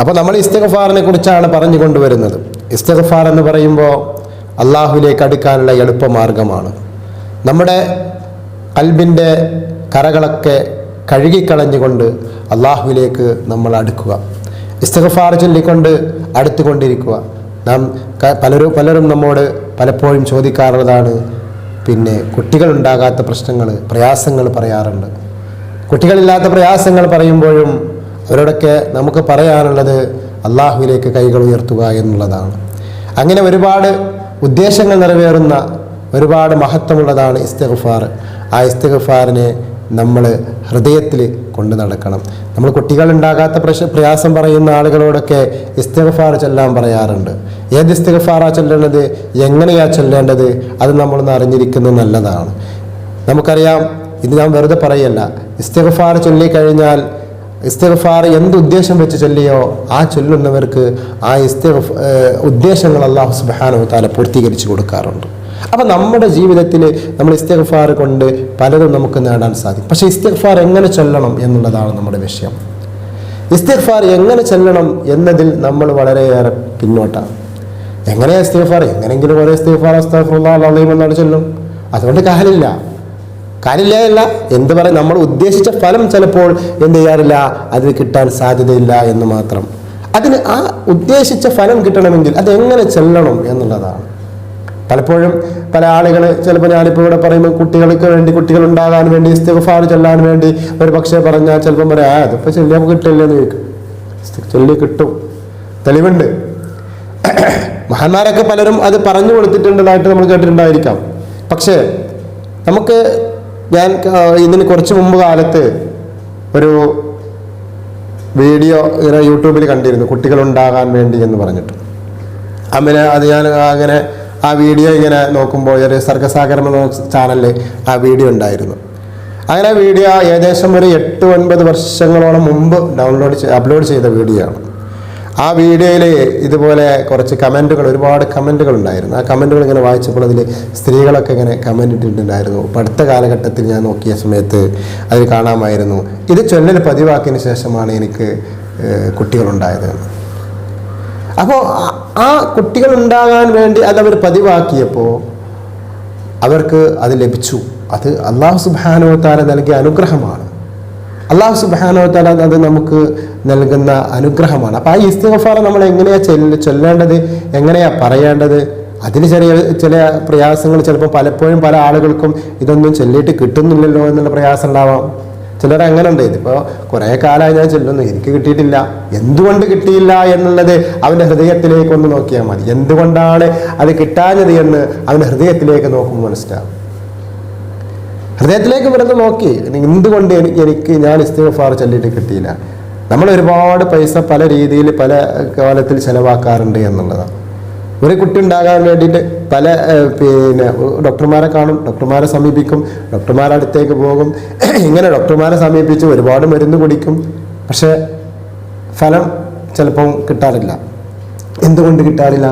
അപ്പോൾ നമ്മൾ ഇസ്തഗഫാറിനെ കുറിച്ചാണ് പറഞ്ഞു കൊണ്ടുവരുന്നത്. ഇസ്തിഗ്ഫാർ എന്ന് പറയുമ്പോൾ അള്ളാഹുലേക്ക് അടുക്കാനുള്ള എളുപ്പമാർഗമാണ്. നമ്മുടെ കൽബിന്റെ കരകളൊക്കെ കഴുകിക്കളഞ്ഞുകൊണ്ട് അള്ളാഹുവിലേക്ക് നമ്മൾ അടുക്കുക. ഇസ്തിഗ്ഫാർ ചൊല്ലിക്കൊണ്ട് അടുത്തുകൊണ്ടിരിക്കുക. നാം പലരും പലരും നമ്മോട് പലപ്പോഴും ചോദിക്കാറുള്ളതാണ് പിന്നെ കുട്ടികളുണ്ടാകാത്ത പ്രശ്നങ്ങൾ പ്രയാസങ്ങൾ പറയാറുണ്ട്. കുട്ടികളില്ലാത്ത പ്രയാസങ്ങൾ പറയുമ്പോഴും അവരോടൊക്കെ നമുക്ക് പറയാനുള്ളത് അള്ളാഹുവിലേക്ക് കൈകൾ ഉയർത്തുക എന്നുള്ളതാണ്. അങ്ങനെ ഒരുപാട് ഉദ്ദേശങ്ങൾ നിറവേറുന്ന ഒരുപാട് മഹത്വമുള്ളതാണ് ഇസ്തഗഫാർ. ആ ഇസ്തഗഫാറിനെ നമ്മൾ ഹൃദയത്തിൽ കൊണ്ടു നടക്കണം. നമ്മൾ കുട്ടികളുണ്ടാകാത്ത പ്രശ പ്രയാസം പറയുന്ന ആളുകളോടൊക്കെ ഇസ്തഗഫാർ ചൊല്ലാൻ പറയാറുണ്ട്. ഏത് ഇസ്തഗഫാറാ ചൊല്ലേണ്ടത്? എങ്ങനെയാ ചൊല്ലേണ്ടത്? അത് നമ്മളൊന്ന് അറിഞ്ഞിരിക്കുന്നത് നല്ലതാണ്. നമുക്കറിയാം ഇത് ഞാൻ വെറുതെ പറയല്ല. ഇസ്തഗഫാർ ചൊല്ലിക്കഴിഞ്ഞാൽ ഇസ്തിഗ്ഫാർ എന്ത് ഉദ്ദേശം വെച്ച് ചൊല്ലിയോ ആ ചൊല്ലുന്നവർക്ക് ആ ഇസ്തിഗ്ഫ ഉദ്ദേശങ്ങൾ അള്ളാഹു സുബ്ഹാനഹു താല പൂർത്തീകരിച്ചു കൊടുക്കാറുണ്ട്. അപ്പം നമ്മുടെ ജീവിതത്തിൽ നമ്മൾ ഇസ്തിഗ്ഫാർ കൊണ്ട് പലതും നമുക്ക് നേടാൻ സാധിക്കും. പക്ഷേ ഇസ്തിഗ്ഫാർ എങ്ങനെ ചൊല്ലണം എന്നുള്ളതാണ് നമ്മുടെ വിഷയം. ഇസ്തിഗ്ഫാർ എങ്ങനെ ചൊല്ലണം എന്നതിൽ നമ്മൾ വളരെയേറെ പിന്നോട്ടാണ്. എങ്ങനെയാണ് ഇസ്തിഗ്ഫാർ? എങ്ങനെയെങ്കിലും ഒരേ ഇസ്തിഗ്ഫാർ അസ്തഫുള്ള അലീം എന്നാണ് ചൊല്ലും. അതുകൊണ്ട് കാര്യമില്ല കാര്യമില്ല എന്ത് പറയും? നമ്മൾ ഉദ്ദേശിച്ച ഫലം ചിലപ്പോൾ എന്ത് ചെയ്യാറില്ല? അതിന് കിട്ടാൻ സാധ്യതയില്ല എന്ന് മാത്രം. അതിന് ആ ഉദ്ദേശിച്ച ഫലം കിട്ടണമെങ്കിൽ അതെങ്ങനെ ചെല്ലണം എന്നുള്ളതാണ്. പലപ്പോഴും പല ആളുകൾ ചിലപ്പോൾ ഞാനിപ്പോൾ ഇവിടെ പറയുമ്പോൾ കുട്ടികൾക്ക് വേണ്ടി കുട്ടികൾ ഉണ്ടാകാൻ വേണ്ടി ഇസ്തിഗ്ഫാർ ചെല്ലാൻ വേണ്ടി ഒരു പക്ഷേ പറഞ്ഞാൽ ചിലപ്പം പറയാം ആ അതിപ്പോൾ ചെല്ലി നമുക്ക് കിട്ടില്ല? എന്ന് ചോദിക്കും. ചൊല്ലി കിട്ടും. തെളിവുണ്ട്. മഹാന്മാരൊക്കെ പലരും അത് പറഞ്ഞു കൊടുത്തിട്ടുള്ളതായിട്ട് നമ്മൾ കേട്ടിട്ടുണ്ടായിരിക്കാം. പക്ഷേ നമുക്ക് ഞാൻ ഇതിന് കുറച്ച് മുമ്പ് കാലത്ത് ഒരു വീഡിയോ ഇങ്ങനെ യൂട്യൂബിൽ കണ്ടിരുന്നു കുട്ടികൾ ഉണ്ടാകാൻ വേണ്ടി എന്ന് പറഞ്ഞിട്ട്. അങ്ങനെ അത് ഞാൻ അങ്ങനെ ആ വീഡിയോ ഇങ്ങനെ നോക്കുമ്പോൾ ഒരു സർഗസാഗരം എന്ന ചാനലിൽ ആ വീഡിയോ ഉണ്ടായിരുന്നു. അങ്ങനെ വീഡിയോ ഏകദേശം ഒരു എട്ട് ഒൻപത് വർഷങ്ങളോളം മുമ്പ് ഡൗൺലോഡ് അപ്ലോഡ് ചെയ്ത വീഡിയോ ആണ് ആ വീഡിയോയിൽ ഇതുപോലെ കുറച്ച് കമന്റുകൾ ഒരുപാട് കമന്റുകൾ ഉണ്ടായിരുന്നു. ആ കമന്റുകൾ ഇങ്ങനെ വായിച്ചപ്പോൾ അതിൽ സ്ത്രീകളൊക്കെ ഇങ്ങനെ കമന്റ് ഇട്ടിട്ടുണ്ടായിരുന്നു. അടുത്ത കാലഘട്ടത്തിൽ ഞാൻ നോക്കിയ സമയത്ത് അതിൽ കാണാമായിരുന്നു. ഇത് ചൊല്ലൽ പതിവാക്കിയതിന് ശേഷമാണ് എനിക്ക് കുട്ടികളുണ്ടായത്. അപ്പോൾ ആ- കുട്ടികൾ ഉണ്ടാകാൻ വേണ്ടി അതവർ പതിവാക്കിയപ്പോൾ അവർക്ക് അത് ലഭിച്ചു. അത് അള്ളാഹു സുബാനോ താല നൽകിയ അനുഗ്രഹമാണ്. അള്ളാഹു സുബാനോ താല അത് നമുക്ക് നൽകുന്ന അനുഗ്രഹമാണ്. അപ്പോൾ ആ ഇസ്തിഗഫാർ നമ്മൾ എങ്ങനെയാ ചൊല്ല ചൊല്ലേണ്ടത്? എങ്ങനെയാ പറയേണ്ടത്? അതിന് ചെറിയ ചില പ്രയാസങ്ങൾ ചിലപ്പോൾ പലപ്പോഴും പല ആളുകൾക്കും ഇതൊന്നും ചൊല്ലിയിട്ട് കിട്ടുന്നില്ലല്ലോ എന്നുള്ള പ്രയാസം ഉണ്ടാവാം. ചിലർ അങ്ങനെ ഉണ്ട് ഇതിപ്പോൾ കുറേ കാലമായി ഞാൻ ചൊല്ലുന്നു. എനിക്ക് കിട്ടിയിട്ടില്ല. എന്തുകൊണ്ട് കിട്ടിയില്ല എന്നുള്ളത് അവന്റെ ഹൃദയത്തിലേക്ക് ഒന്ന് നോക്കിയാൽ മതി. എന്തുകൊണ്ടാണ് അത് കിട്ടാഞ്ഞത് എന്ന് അവന്റെ ഹൃദയത്തിലേക്ക് നോക്കുമ്പോൾ മനസ്സിലാവും. ഹൃദയത്തിലേക്ക് വെറുതെ നോക്കി. എന്തുകൊണ്ട് എനിക്ക് എനിക്ക് ഞാൻ ഇസ്തിഗ്ഫാർ ചൊല്ലിയിട്ട് കിട്ടിയില്ല? നമ്മൾ ഒരുപാട് പൈസ പല രീതിയിൽ പല കാലത്തിൽ ചെലവാക്കാറുണ്ട് എന്നുള്ളതാണ്. ഒരു കുട്ടി ഉണ്ടാകാൻ വേണ്ടിയിട്ട് പല പിന്നെ ഡോക്ടർമാരെ കാണും ഡോക്ടർമാരെ സമീപിക്കും ഡോക്ടർമാരുടെ അടുത്തേക്ക് പോകും. ഇങ്ങനെ ഡോക്ടർമാരെ സമീപിച്ച് ഒരുപാട് മരുന്ന് കുടിക്കും. പക്ഷേ ഫലം ചിലപ്പം കിട്ടാറില്ല. എന്തുകൊണ്ട് കിട്ടാറില്ല?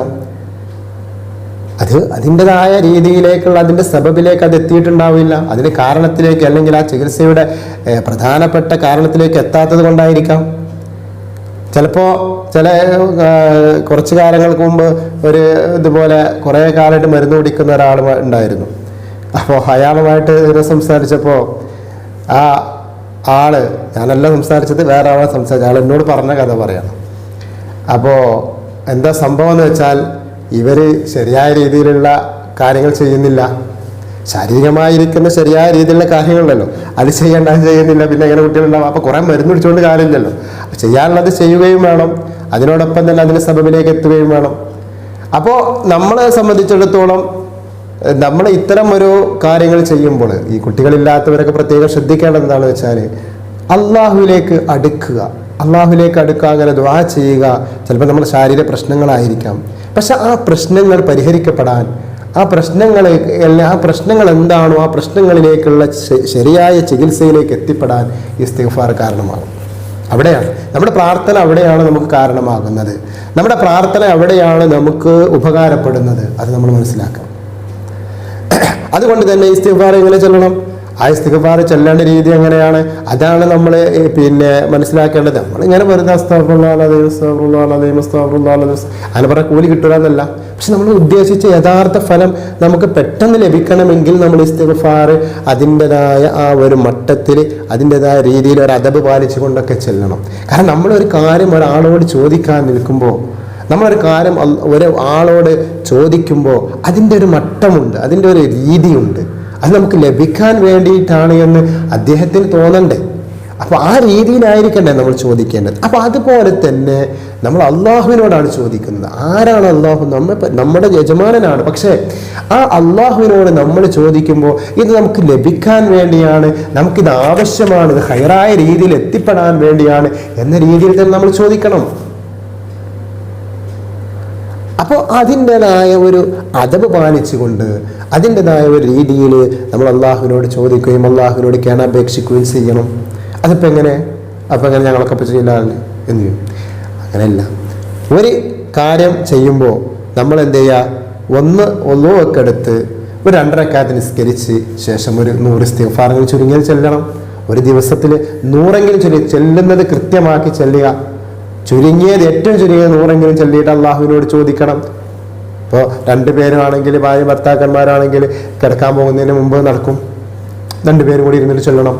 അത് അതിന്റെതായ രീതിയിലേക്കുള്ള അതിന്റെ സബബിലേക്ക് അത് എത്തിയിട്ടുണ്ടാവില്ല. അതിന് കാരണത്തിലേക്ക് അല്ലെങ്കിൽ ആ ചികിത്സയുടെ പ്രധാനപ്പെട്ട കാരണത്തിലേക്ക് എത്താത്തത് കൊണ്ടായിരിക്കാം. ചിലപ്പോൾ ചില കുറച്ച് കാലങ്ങൾക്ക് മുമ്പ് ഒരു ഇതുപോലെ കുറേ കാലമായിട്ട് മരുന്ന് കുടിക്കുന്ന ഒരാൾ ഉണ്ടായിരുന്നു. അപ്പോൾ അയാളുമായിട്ട് ഇങ്ങനെ സംസാരിച്ചപ്പോൾ ആ ആൾ ഞാനല്ല സംസാരിച്ചത് വേറെ ആളെ സംസാരിച്ചത്. ആൾ എന്നോട് പറഞ്ഞ കഥ പറയണം. അപ്പോൾ എന്താ സംഭവം എന്ന് വെച്ചാൽ ഇവർ ശരിയായ രീതിയിലുള്ള കാര്യങ്ങൾ ചെയ്യുന്നില്ല. ശാരീരികമായിരിക്കുന്ന ശരിയായ രീതിയിലുള്ള കാര്യങ്ങളുണ്ടല്ലോ അത് ചെയ്യേണ്ട അത് ചെയ്യുന്നില്ല പിന്നെ എങ്ങനെ കുട്ടികളുണ്ടാവും? അപ്പോൾ കുറേ മരുന്ന് പിടിച്ചുകൊണ്ട് കാര്യമില്ലല്ലോ. ചെയ്യാനുള്ളത് ചെയ്യുകയും വേണം. അതിനോടൊപ്പം തന്നെ അതിന്റെ സബബിലേക്ക് എത്തുകയും വേണം. അപ്പോൾ നമ്മളെ സംബന്ധിച്ചിടത്തോളം നമ്മൾ ഇത്തരം ഒരു കാര്യങ്ങൾ ചെയ്യുമ്പോൾ ഈ കുട്ടികളില്ലാത്തവരൊക്കെ പ്രത്യേകം ശ്രദ്ധിക്കേണ്ടത് എന്താണെന്ന് വെച്ചാൽ അള്ളാഹുവിലേക്ക് അടുക്കുക. അള്ളാഹുവിലേക്ക് അടുക്കുക അങ്ങനെ ദ്വാ ചെയ്യുക. ചിലപ്പോൾ നമ്മുടെ ശാരീരിക പ്രശ്നങ്ങളായിരിക്കാം. പക്ഷെ ആ പ്രശ്നങ്ങൾ പരിഹരിക്കപ്പെടാൻ ആ പ്രശ്നങ്ങളെ ആ പ്രശ്നങ്ങൾ എന്താണോ ആ പ്രശ്നങ്ങളിലേക്കുള്ള ശരിയായ ചികിത്സയിലേക്ക് എത്തിപ്പെടാൻ ഇസ്തിഗ്ഫാർ കാരണമാകും. അവിടെയാണ്. നമ്മുടെ പ്രാർത്ഥന അവിടെയാണ് നമുക്ക് കാരണമാകുന്നത്. നമ്മുടെ പ്രാർത്ഥന അവിടെയാണ് നമുക്ക് ഉപകാരപ്പെടുന്നത്. അത് നമ്മൾ മനസ്സിലാക്കണം. അതുകൊണ്ട് തന്നെ ഇസ്തിഗ്ഫാർ എങ്ങനെ ചൊല്ലണം? ആ ഇസ്തിഗ്ഫാർ ചെല്ലേണ്ട രീതി എങ്ങനെയാണ്? അതാണ് നമ്മൾ പിന്നെ മനസ്സിലാക്കേണ്ടത്. നമ്മളിങ്ങനെ വെറുതെ അങ്ങനെ പറയാൻ കൂലി കിട്ടുക എന്നല്ല പക്ഷെ നമ്മൾ ഉദ്ദേശിച്ച യഥാർത്ഥ ഫലം നമുക്ക് പെട്ടെന്ന് ലഭിക്കണമെങ്കിൽ നമ്മൾ ഇസ്തിഗ്ഫാർ അതിന്റെതായ ആ ഒരു മട്ടത്തിൽ അതിന്റെതായ രീതിയിൽ ഒരു അതബ് പാലിച്ചുകൊണ്ടൊക്കെ ചെല്ലണം. കാരണം നമ്മളൊരു കാര്യം ഒരാളോട് ചോദിക്കാൻ നിൽക്കുമ്പോൾ നമ്മളൊരു കാര്യം ഒരു ആളോട് ചോദിക്കുമ്പോൾ അതിന്റെ ഒരു മട്ടമുണ്ട് അതിന്റെ ഒരു രീതിയുണ്ട്. അത് നമുക്ക് ലഭിക്കാൻ വേണ്ടിയിട്ടാണ് എന്ന് അദ്ദേഹത്തിന് തോന്നണ്ടേ. അപ്പോൾ ആ രീതിയിലായിരിക്കണ്ടേ നമ്മൾ ചോദിക്കേണ്ടത്. അപ്പോൾ അതുപോലെ തന്നെ നമ്മൾ അള്ളാഹുവിനോടാണ് ചോദിക്കുന്നത്. ആരാണ് അള്ളാഹു? നമ്മ നമ്മുടെ യജമാനനാണ്. പക്ഷേ ആ അള്ളാഹുവിനോട് നമ്മൾ ചോദിക്കുമ്പോൾ ഇത് നമുക്ക് ലഭിക്കാൻ വേണ്ടിയാണ് നമുക്കിത് ആവശ്യമാണ് ഇത് ഹൈറായ രീതിയിൽ എത്തിപ്പെടാൻ വേണ്ടിയാണ് എന്ന രീതിയിൽ തന്നെ നമ്മൾ ചോദിക്കണം. അപ്പോൾ അതിന്റെതായ ഒരു അതവ് പാലിച്ചുകൊണ്ട് അതിന്റെതായ ഒരു രീതിയിൽ നമ്മൾ അള്ളാഹുവിനോട് ചോദിക്കുകയും അള്ളാഹുവിനോട് കേണാപേക്ഷിക്കുകയും ചെയ്യണം. അതിപ്പോൾ എങ്ങനെ? അപ്പോൾ എങ്ങനെ ഞങ്ങളൊക്കെ ഇപ്പോൾ ചെയ്യലാണ് എന്ത് ചെയ്യും അങ്ങനെയല്ല. ഒരു കാര്യം ചെയ്യുമ്പോൾ നമ്മൾ എന്ത് ചെയ്യുക ഒന്ന് ഒന്നുമൊക്കെ എടുത്ത് ഒരു രണ്ടരക്കാലത്ത് നിസ്കരിച്ച് ശേഷം ഒരു നൂറ് ഇസ്തിഗ്ഫാറുകൾ ചുരുങ്ങിയത് ചെല്ലണം. ഒരു ദിവസത്തിൽ നൂറെങ്കിലും ചൊല്ലി ചെല്ലുന്നത് കൃത്യമാക്കി ചെല്ലുക. ചുരുങ്ങിയത് ഏറ്റവും ചുരുങ്ങിയത് നൂറെങ്കിലും ചൊല്ലിയിട്ട് അള്ളാഹുവിനോട് ചോദിക്കണം. ഇപ്പോൾ രണ്ടുപേരുമാണെങ്കിൽ ഭാര്യ ഭർത്താക്കന്മാരാണെങ്കിൽ കിടക്കാൻ പോകുന്നതിന് മുമ്പ് നടക്കും. രണ്ടുപേരും കൂടി ഇരുന്നിട്ട് ചൊല്ലണം.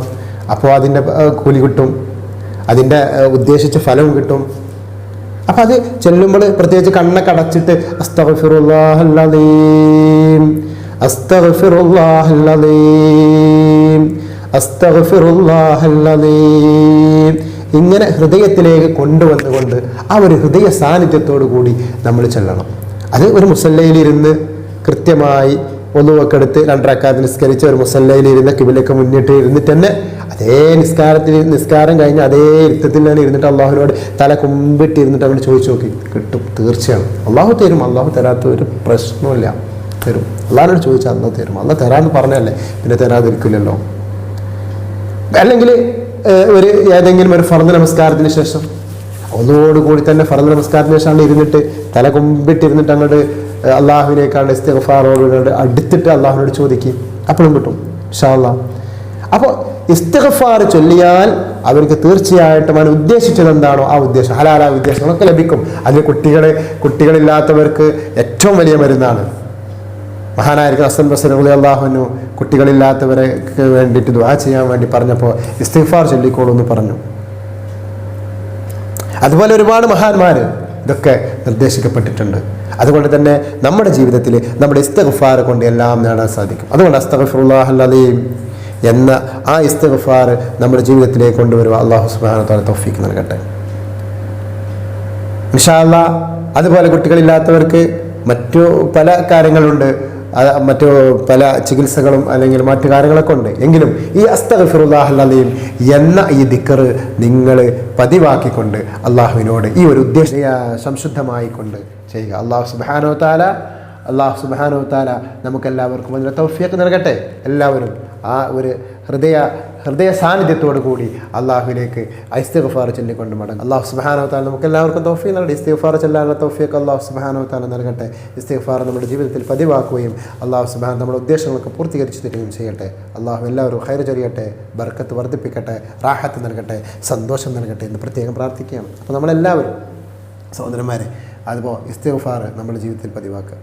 അപ്പോൾ അതിന്റെ കൂലി കിട്ടും. അതിന്റെ ഉദ്ദേശിച്ച ഫലവും കിട്ടും. അപ്പം അത് ചെല്ലുമ്പോൾ പ്രത്യേകിച്ച് കണ്ണൊക്കെ അടച്ചിട്ട് അസ്തഫിറുല്ലാഹല്ലീം അസ്തഫിറുല്ലാഹല്ലീം അസ്തഗ്ഫിറുല്ലാഹല്ലദീം. ഇങ്ങനെ ഹൃദയത്തിലേക്ക് കൊണ്ടുവന്നുകൊണ്ട് ആ ഒരു ഹൃദയ സാന്നിധ്യത്തോടു കൂടി നമ്മൾ ചെല്ലണം. അത് ഒരു മുസല്ലയിലിരുന്ന് കൃത്യമായി ഒന്നുമൊക്കെ എടുത്ത് രണ്ടരക്കാലത്ത് നിസ്കരിച്ച് ഒരു മുസല്ലയിൽ ഇരുന്ന് കിബിലൊക്കെ മുന്നിട്ട് ഇരുന്നിട്ട് തന്നെ അതേ നിസ്കാരത്തിൽ നിസ്കാരം കഴിഞ്ഞ് അതേ ഇരുത്തത്തിൽ തന്നെ ഇരുന്നിട്ട് അള്ളാഹുവിനോട് തല കുമ്പിട്ട് ഇരുന്നിട്ട് അങ്ങോട്ട് ചോദിച്ചു നോക്കി കിട്ടും തീർച്ചയാണ്. അള്ളാഹു തരും അള്ളാഹു തരാത്ത ഒരു പ്രശ്നമില്ല തരും. അള്ളാഹിനോട് ചോദിച്ചാൽ അന്ന് തരും. അന്ന് തരാമെന്ന് പറഞ്ഞല്ലേ പിന്നെ തരാതിരിക്കില്ലല്ലോ. അല്ലെങ്കിൽ ഒരു ഏതെങ്കിലും ഒരു ഫർദ് നമസ്കാരത്തിന് ശേഷം ഒന്നോടുകൂടി തന്നെ ഫർദ് നമസ്കാരത്തിന് ശേഷം ഇരുന്നിട്ട് തല കുമ്പിട്ടിരുന്നിട്ട് അങ്ങോട്ട് അള്ളാഹുവിനേക്കാണ്ട് ഇസ്തഫാറോട് അടുത്തിട്ട് അള്ളാഹുവിനോട് ചോദിക്കും. അപ്പോഴും കിട്ടും ഇൻഷാല്ല അപ്പോൾ ഇസ്തിഗ്ഫാർ ചൊല്ലിയാൽ അവർക്ക് തീർച്ചയായിട്ടും അവൻ ഉദ്ദേശിച്ചത് എന്താണോ ആ ഉദ്ദേശം ഹലാലായ ഉദ്ദേശങ്ങളൊക്കെ ലഭിക്കും. അതിൽ കുട്ടികളെ കുട്ടികളില്ലാത്തവർക്ക് ഏറ്റവും വലിയ മരുന്നാണ്. മഹാനായിരിക്കും അസൻ ബസർ അലി അള്ളാഹുനു കുട്ടികളില്ലാത്തവരെ വേണ്ടിയിട്ട് ദുആ ചെയ്യാൻ വേണ്ടി പറഞ്ഞപ്പോൾ ഇസ്തിഗ്ഫാർ ചൊല്ലിക്കോളൂ എന്ന് പറഞ്ഞു. അതുപോലെ ഒരുപാട് മഹാന്മാർ ഇതൊക്കെ നിർദ്ദേശിക്കപ്പെട്ടിട്ടുണ്ട്. അതുകൊണ്ട് തന്നെ നമ്മുടെ ജീവിതത്തിൽ നമ്മുടെ ഇസ്തഗഫാർ കൊണ്ട് എല്ലാം നേടാൻ സാധിക്കും. അതുകൊണ്ട് അസ്തഗ്ഫുല്ലാഹല്ലീം എന്ന ആ ഇസ്തഗഫാർ നമ്മുടെ ജീവിതത്തിലേക്ക് കൊണ്ടുവരുക അള്ളാഹു സുബാനത്തോടെ തോഫിക്ക് നൽകട്ടെ. വിശാല അതുപോലെ കുട്ടികളില്ലാത്തവർക്ക് മറ്റു പല കാര്യങ്ങളുണ്ട്. മറ്റു പല ചികിത്സകളും അല്ലെങ്കിൽ മറ്റു കാര്യങ്ങളൊക്കെ ഉണ്ട്. എങ്കിലും ഈ അസ്തഗഫിറുല്ലാഹല്ലയും എന്ന ഈ ദിക്കറ് നിങ്ങൾ പതിവാക്കിക്കൊണ്ട് അള്ളാഹുവിനോട് ഈ ഒരു ഉദ്ദേശ സംശുദ്ധമായിക്കൊണ്ട് ചെയ്യുക. അള്ളാഹു സുബാനോ താല അള്ളാഹു സുബാനോ താല നമുക്കെല്ലാവർക്കും അതിന്റെ തൗഫിയൊക്കെ നൽകട്ടെ. എല്ലാവരും ആ ഒരു ഹൃദയ ഹൃദയ സാന്നിധ്യത്തോടു കൂടി അള്ളാഹുവിലേക്ക് ഇസ്തിഗ്ഫാർ ചൊല്ലിക്കൊണ്ട് മടങ്ങും. അള്ളാഹു സുബാനോ താല നമുക്ക് എല്ലാവർക്കും തോഫി നൽകട്ടെ. ഇസ്തിഗ്ഫാർ ചൊല്ലാനുള്ള തോഫിയൊക്കെ അള്ളാഹു സുബാനോ താല നൽകട്ടെ. ഇസ്തിഗ്ഫാർ നമ്മുടെ ജീവിതത്തിൽ പതിവാക്കുകയും അള്ളാഹു സുബാൻ നമ്മുടെ ഉദ്ദേശങ്ങളൊക്കെ പൂർത്തീകരിച്ചു തരികയും ചെയ്യട്ടെ. അള്ളാഹു എല്ലാവരും ഹൈർ ചൊരിയട്ടെ ബർക്കത്ത് വർദ്ധിപ്പിക്കട്ടെ റാഹത്ത് നൽകട്ടെ സന്തോഷം നൽകട്ടെ എന്ന് പ്രത്യേകം പ്രാർത്ഥിക്കുകയാണ്. അപ്പോൾ നമ്മളെല്ലാവരും സഹോദരന്മാരെ അതുപോലെ ഇസ്തിഗ്ഫാർ നമ്മുടെ ജീവിതത്തിൽ പതിവാക്കുക.